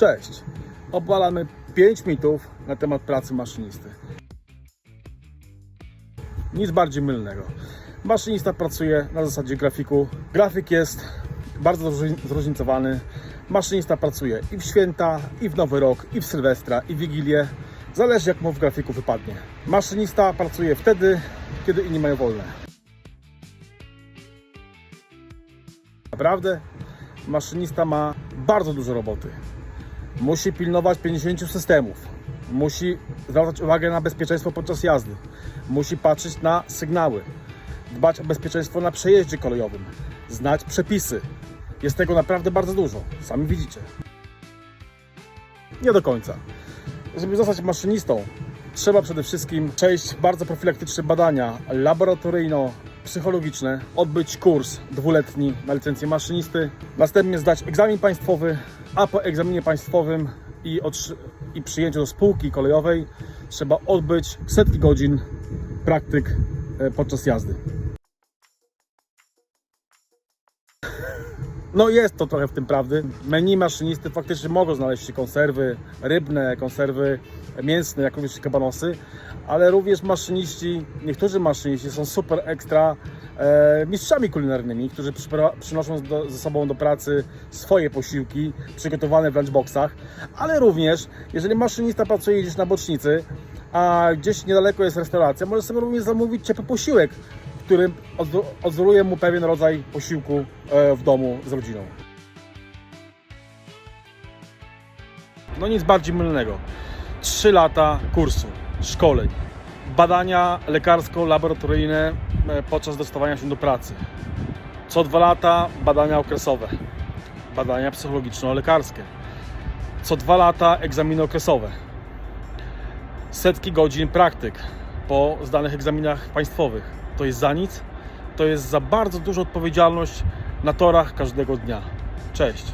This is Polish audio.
Cześć. Obalamy 5 mitów na temat pracy maszynisty. Nic bardziej mylnego. Maszynista pracuje na zasadzie grafiku. Grafik jest bardzo zróżni- zróżnicowany. Maszynista pracuje i w święta, i w Nowy Rok, i w Sylwestra, i w Wigilię. Zależy jak mu w grafiku wypadnie. Maszynista pracuje wtedy, kiedy inni mają wolne. Naprawdę maszynista ma bardzo dużo roboty. Musi pilnować 50 systemów. Musi zwracać uwagę na bezpieczeństwo podczas jazdy. Musi patrzeć na sygnały. Dbać o bezpieczeństwo na przejeździe kolejowym. Znać przepisy. Jest tego naprawdę bardzo dużo. Sami widzicie. Nie do końca. Żeby zostać maszynistą, trzeba przede wszystkim przejść bardzo profilaktyczne badania laboratoryjno-psychologiczne, odbyć kurs dwuletni na licencję maszynisty, następnie zdać egzamin państwowy, a po egzaminie państwowym i, i przyjęciu do spółki kolejowej trzeba odbyć setki godzin praktyk e, podczas jazdy. No jest to trochę w tym prawdy. Menu maszynisty faktycznie mogą znaleźć się konserwy rybne, konserwy mięsne, jak również kabanosy, ale również maszyniści, niektórzy maszyniści są super ekstra e, mistrzami kulinarnymi, którzy przynoszą do, ze sobą do pracy swoje posiłki przygotowane w lunchboxach, ale również jeżeli maszynista pracuje gdzieś na bocznicy, a gdzieś niedaleko jest restauracja, może sobie również zamówić ciepły posiłek, którym odzoruje mu pewien rodzaj posiłku e, w domu z rodziną. No nic bardziej mylnego. 3 lata kursu, szkoleń, badania lekarsko-laboratoryjne e, podczas dostawania się do pracy. Co dwa lata badania okresowe, badania psychologiczno-lekarskie. Co dwa lata egzaminy okresowe. Setki godzin praktyk po zdanych egzaminach państwowych. To jest za nic, to jest za bardzo duża odpowiedzialność na torach każdego dnia. Cześć.